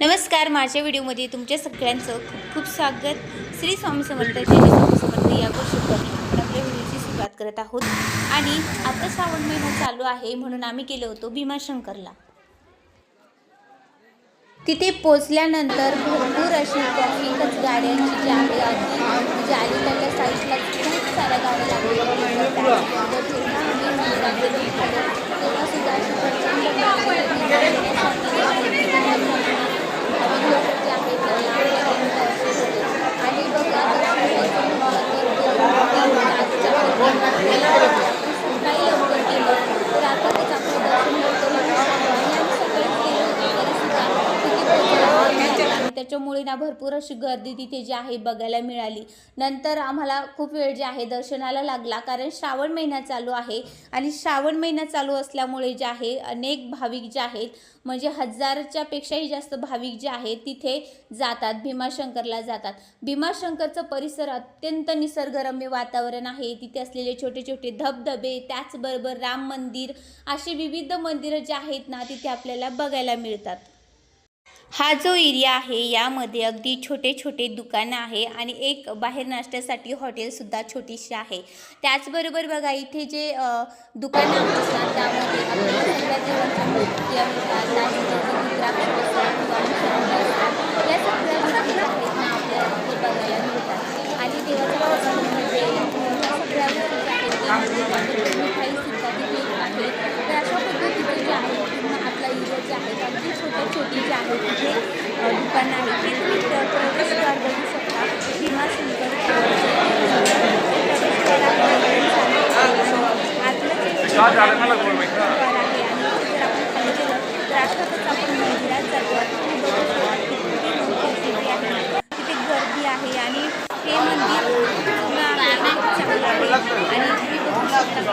नमस्कार माझ्या व्हिडिओमध्ये तुमच्या सगळ्यांचं खूप खूप स्वागत. श्री स्वामी समर्थ श्री स्वामी समर्थ या गोष्टी आपण आपल्या व्हिडिओची सुरुवात करत आहोत. आणि आता श्रावण महिना चालू आहे म्हणून आम्ही गेलो होतो भीमाशंकरला. तिथे पोचल्यानंतर भरपूर अशी ट्रॅफिकच गाड्यांची जी आहे अगदी म्हणजे अलीकडल्या साईडला खूप साऱ्या गाड्या लागलेल्या होत्या. तर जेव्हा आम्ही मंदिरामध्ये निघालो, तेव्हा सुद्धा अशी प्रचंड गर्दी होती. आणि लोक जे आहेत ते लांब लांब असे होते. आणि बघा दर्शन घ्यायचं म्हटलं तर दोन तास चार वाजता आपण सकाळी लवकर गेलो तर आताच आपलं दर्शन लवकर होऊ शकतं. आणि आम्ही सकाळीच गेलो होतो तरी सुद्धा तिथे पोहोचायला वेळ लागला. आणि त्याच्यामुळे ना भरपूर अशी गर्दी तिथे जी आहे बघायला मिळाली. नंतर आम्हाला खूप वेळ जे आहे दर्शनाला लागला कारण श्रावण महिना चालू आहे आणि श्रावण महिना चालू असल्यामुळे जे आहे अनेक भाविक जे आहेत म्हणजे हजारच्या पेक्षाही जास्त भाविक जे आहेत तिथे जातात भीमाशंकरला जातात. भीमाशंकरचं परिसर अत्यंत निसर्गरम्य वातावरण आहे. तिथे असलेले छोटे छोटे धबधबे त्याचबरोबर राम मंदिर असे विविध मंदिरं जे आहेत ना तिथे आपल्याला बघायला मिळतात. हा जो एरिया आहे यामध्ये अगदी छोटे छोटे दुकानं आहे आणि एक बाहेर नाश्त्यासाठी हॉटेलसुद्धा छोटीशी आहे. त्याचबरोबर बघा इथे जे दुकानं असतात त्यामध्ये आपल्याला सगळ्या देवांच्या मूर्त्या मिळतात त्याचबरोबर रुद्राक्ष असतात किंवा मुसलमान असतात या सगळ्या गोष्टी ज्या आहेत ना आपल्याला तिथे बघायला मिळतात आणि देवाच्या प्रसादामध्ये या सगळ्या गोष्टी ज्या आहेत ते मिळतात. मिठाईसुद्धा तिथे आहे तर अशा पद्धतीचे जे आहे पूर्ण आपला एरिया जे आहे अगदी छोट्या छोटी जे आहे तिथे ते तुम्ही प्र- प्रवेशद्वार बघू शकता? भीमाशंकर आतलं जे आहे. आणि जर आपण खाली गेलं तर अशातच आपण मंदिरात जातो. आता तुम्ही बघू शकता की किती मोठी तिथे आहे तिथे गर्दी आहे आणि हे मंदिर पूर्ण चांगलं आहे. आणि तुम्ही बघू शकता